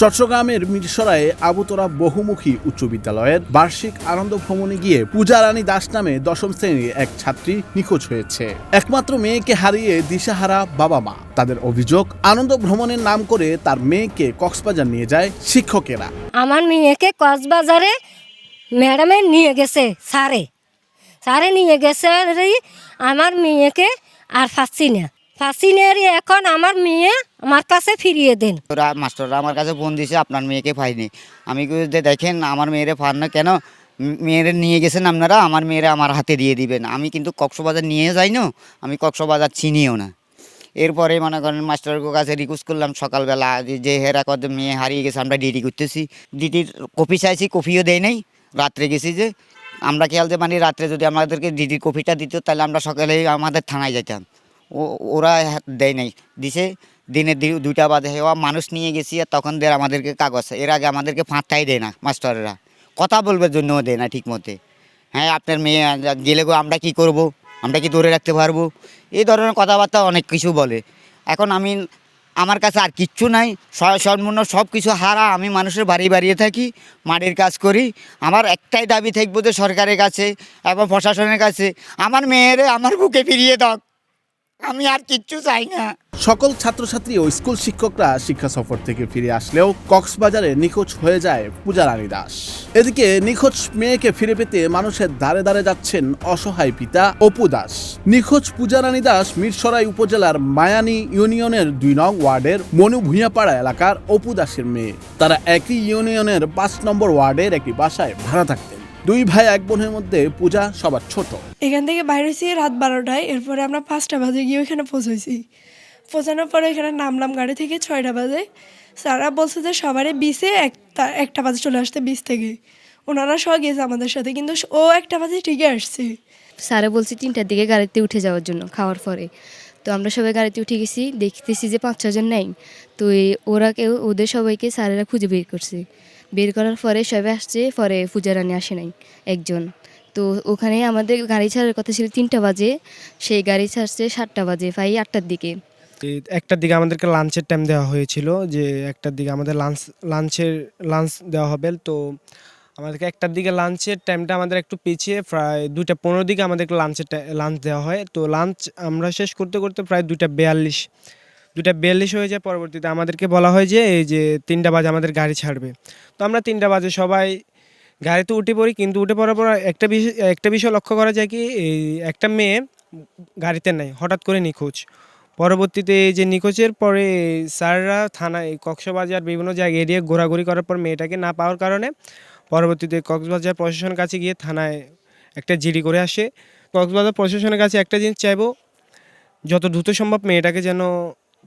চট্টগ্রামের মিরসরায়ে আবুতরা বহুমুখী উচ্চ বিদ্যালয়ের বার্ষিক আনন্দ ভ্রমণে গিয়ে পূজা রানী দাস নামে দশম শ্রেণির এক ছাত্রী নিখোঁজ হয়েছে। একমাত্র মেয়েকে হারিয়ে দিশাহারা বাবা মা। তাদের অভিযোগ, আনন্দ ভ্রমণের নাম করে তার মেয়েকে কক্সবাজার নিয়ে যায় শিক্ষকেরা। আমার মেয়েকে কক্সবাজারে ম্যাডামে নিয়ে গেছে, স্যারে। স্যারে নিয়ে গেছে আমার মেয়েকে আর ফাঁসি না। ফাঁসি এখন আমার মেয়ে আমার কাছে ফিরিয়ে দেন। ওরা মাস্টাররা আমার কাছে ফোন দিয়েছে আপনার মেয়েকে পাইনি। আমি যে দেখেন, আমার মেয়েরে পান না কেন? মেয়েরে নিয়ে গেছেন আপনারা, আমার মেয়েরে আমার হাতে দিয়ে দিবেন। আমি কিন্তু কক্সবাজার নিয়ে যাই না, আমি কক্সবাজার চিনিও না। এরপরে মনে করেন মাস্টারের কাছে রিকোয়েস্ট করলাম, সকালবেলা যে- হেরা কত মেয়ে হারিয়ে গেছে, আমরা ডিউটি করতেছি। ডিউটির কপি চাইছি, কপিও দেয় নাই। রাত্রে গেছি যে, আমরা খেয়াল যে মানে রাত্রে যদি আমাদেরকে ডিডির কপিটা দিত, তাহলে আমরা সকালে আমাদের থানায় যেতাম। ওরা হা- দেয় নাই। দিছে, দিনে দুইটা বাজে ও মানুষ নিয়ে গেছি, আর তখন দের আমাদেরকে কাগজ। এর আগে আমাদেরকে ফাঁকটাই দেয় না মাস্টাররা। কথা বলবার জন্যও দেয় না ঠিক মতে হ্যাঁ আপনার মেয়ে, গেলে গো আমরা কি করব? আমরা কি ধরে রাখতে পারব? এই ধরনের কথাবার্তা অনেক কিছু বলে। এখন আমি, আমার কাছে আর কিচ্ছু নাই। স- সর্বনিম্ন সব কিছু হারা। আমি মানুষের বাড়ি বাড়িয়ে থাকি, মাটির কাজ করি। আমার একটাই দাবি থাকব যে সরকারের কাছে এবং প্রশাসনের কাছে, আমার মেয়েরে আমার বুকে ফিরিয়ে দাও। আমি আর কিচ্ছু চাই না। সকল ছাত্রছাত্রী ও স্কুল শিক্ষকরা শিক্ষা সফর থেকে ফিরে আসলেও কক্সবাজারে নিখোঁজ হয়ে যায় পূজা রানী দাস এদিকে নিখোঁজ মেয়েকে ফিরে পেতে মানুষের দ্বারে দ্বারে যাচ্ছেন অসহায় পিতা অপু দাস। নিখোঁজ পূজা রানী দাস মিরসরাই উপজেলার মায়ানী ইউনিয়নের দুই নং ওয়ার্ডের মনু ভূঁইয়াপাড়া এলাকার অপু দাসের মেয়ে। তারা একই ইউনিয়নের পাঁচ নম্বর ওয়ার্ডের একটি বাসায় ভাড়া থাকতেন। দুই ভাই এক বোনের মধ্যে পূজা সবার ছোট। এখান থেকে বাইরে হয়েছি রাত বারোটায় এরপরে আমরা পাঁচটা বাজে গিয়ে ওইখানে পৌঁছেছি পৌঁছানোর পরে এখানে নামলাম গাড়ি থেকে ছয়টা বাজে। স্যাররা বলছে যে সবারই বিসে একটা একটা বাজে চলে আসতে বিশ থেকে। ওনারা সব গেছে আমাদের সাথে কিন্তু ও একটা বাজে ঠিকই আসছে। স্যারে বলছে তিনটার দিকে গাড়িতে উঠে যাওয়ার জন্য খাওয়ার পরে। তো আমরা সবাই গাড়িতে উঠে গেছি দেখতেছি যে পাঁচ ছজন নাই। তো ওরা কেউ ওদের সবাইকে স্যারেরা খুঁজে বের করছে। বের করার পরে সবাই আসছে, পরে পূজা রানী আসে নাই, একজন। তো ওখানে আমাদের গাড়ি ছাড়ার কথা ছিল তিনটা বাজে, সেই গাড়ি ছাড়ছে সাতটা বাজে, প্রায় আটটার দিকে। একটার দিকে আমাদেরকে লাঞ্চের টাইম দেওয়া হয়েছিল, যে একটার দিকে আমাদের লাঞ্চ লাঞ্চের লাঞ্চ দেওয়া হবে। তো আমাদেরকে একটার দিকে লাঞ্চের টাইমটা আমাদের একটু পিছিয়ে প্রায় দুইটা পনেরো দিকে আমাদেরকে লাঞ্চের লাঞ্চ দেওয়া হয়। তো লাঞ্চ আমরা শেষ করতে করতে প্রায় দুইটা বিয়াল্লিশ দুইটা বিয়াল্লিশ হয়ে যায়, পরবর্তীতে আমাদেরকে বলা হয় যে, এই যে তিনটা বাজে আমাদের গাড়ি ছাড়বে। তো আমরা তিনটা বাজে সবাই গাড়িতে উঠে পড়ি, কিন্তু উঠে পড়ার পর একটা বিষয় একটা বিষয় লক্ষ্য করা যায় কি, এই একটা মেয়ে গাড়িতে নাই হঠাৎ করে নিখোঁজ। পরবর্তীতে এই যে নিখোঁজের পরে স্যাররা থানায় কক্সবাজার বিভিন্ন জায়গায় এরিয়া ঘোরাঘুরি করার পর মেয়েটাকে না পাওয়ার কারণে পরবর্তীতে কক্সবাজার প্রশাসনের কাছে গিয়ে থানায় একটা জিডি করে আসে। কক্সবাজার প্রশাসনের কাছে একটা জিনিস চাইব, যত দ্রুত সম্ভব মেয়েটাকে যেন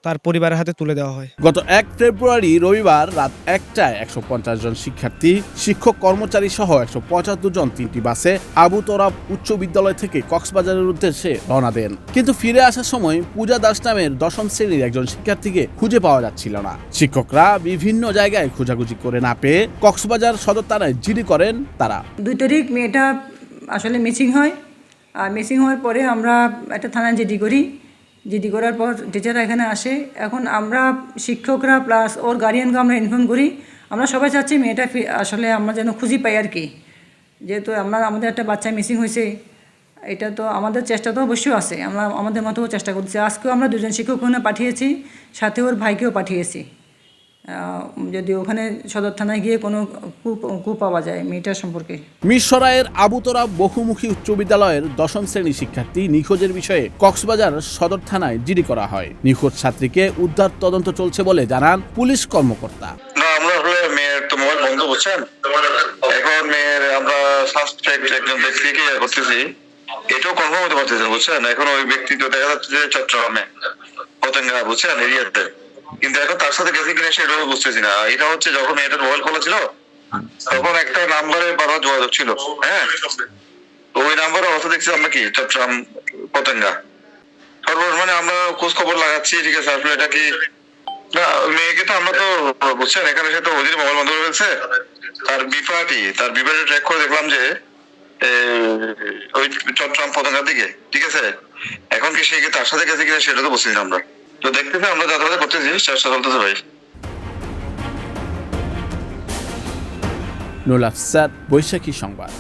তার পরিবারের হাতে তুলে দেওয়া হয়। গত এক ফেব্রুয়ারি রবিবার রাত একটায় একশো পঞ্চাশ জন শিক্ষার্থী শিক্ষক কর্মচারী সহ একশো পঁচাত্তর জন তিনটি বাসে আবু তোরাব উচ্চ বিদ্যালয় থেকে কক্সবাজারের উদ্দেশ্যে রওনা দেন। কিন্তু ফিরে আসার সময় পূজা দাস নামের দশম শ্রেণির একজন শিক্ষার্থীকে খুঁজে পাওয়া যাচ্ছিল না। শিক্ষকরা বিভিন্ন জায়গায় খোঁজাখুঁজি করে না পেয়ে কক্সবাজার সদর থানায় জিডি করেন তারা। দুই তারিখ মেয়েটা আসলে মিসিং হয়। আর মিসিং হওয়ার পরে আমরা একটা থানায় জিডি করি। জিডি করার পর টিচাররা এখানে আসে। এখন আমরা শিক্ষকরা প্লাস ওর গার্ডিয়ানকে আমরা ইনফর্ম করি। আমরা সবাই চাচ্ছি মেয়েটা আসলে আমরা যেন খুঁজি পাই আর কি। যেহেতু আমরা, আমাদের একটা বাচ্চা মিসিং হয়েছে, এটা তো আমাদের চেষ্টা তো অবশ্যই আছে। আমরা, আমাদের মতো চেষ্টা করছি। আজকেও আমরা দুজন শিক্ষক পাঠিয়েছি, সাথে ওর ভাইকেও পাঠিয়েছি। যদি ওখানে সদর থানায় গিয়ে কোনো কু কু পাওয়া যায় মেয়েটার সম্পর্কে। মিরসরাইয়ের আবুতরা বহুমুখী উচ্চ বিদ্যালয়ের দশম শ্রেণি শিক্ষার্থী নিখোঁজের বিষয়ে কক্সবাজার সদর থানায় জিডি করা হয়। নিখোঁজ ছাত্রীকে উদ্ধার তদন্ত চলছে বলে জানান পুলিশ কর্মকর্তা। না আমরা মেয়ের তো মোবাইল বন্ধ বুঝছেন? এখন মেয়ের আমরা সাসপেক্ট একজন ব্যক্তিকে করতেছি? এটাও কনফার্ম হতে পারতেছেন বুঝছেন? এখন ওই ব্যক্তি তো দেখা যাচ্ছে যে চট্টগ্রামে। পতেঙ্গা বুঝছেন? এরিয়াতে। কিন্তু এখন তার সাথে কিনা সেটাও বুঝতেছি না। এটা হচ্ছে যখন মেয়েটার মোবাইল খোলা ছিল তখন একটা নাম্বারে বারবার যোগাযোগ ছিল। হ্যাঁ? ওই নাম্বারে অবস্থা দেখছি আমরা কি? চট্টগ্রাম পতেঙ্গা। তারপর মানে আমরা খোঁজ খবর লাগাচ্ছি ঠিক আছে আসলে এটা কি? না মেয়েকে তো আমরা তো বুঝছেন এখানে সে তো ওদের মোবাইল বন্ধ ফেলছে। তার বিপাটি তার বিপাটি ট্র্যাক করে দেখলাম যে ওই চট্টগ্রাম পতাকার দিকে ঠিক আছে? এখন কি সে কি তার সাথে গেছে কিনা সেটা তো বুঝতেছি না আমরা। তো দেখতেছি আমরা যথাযথ করতেছি চেষ্টা চলতেছে ভাই। নুল আফসাদ বৈশাখী সংবাদ।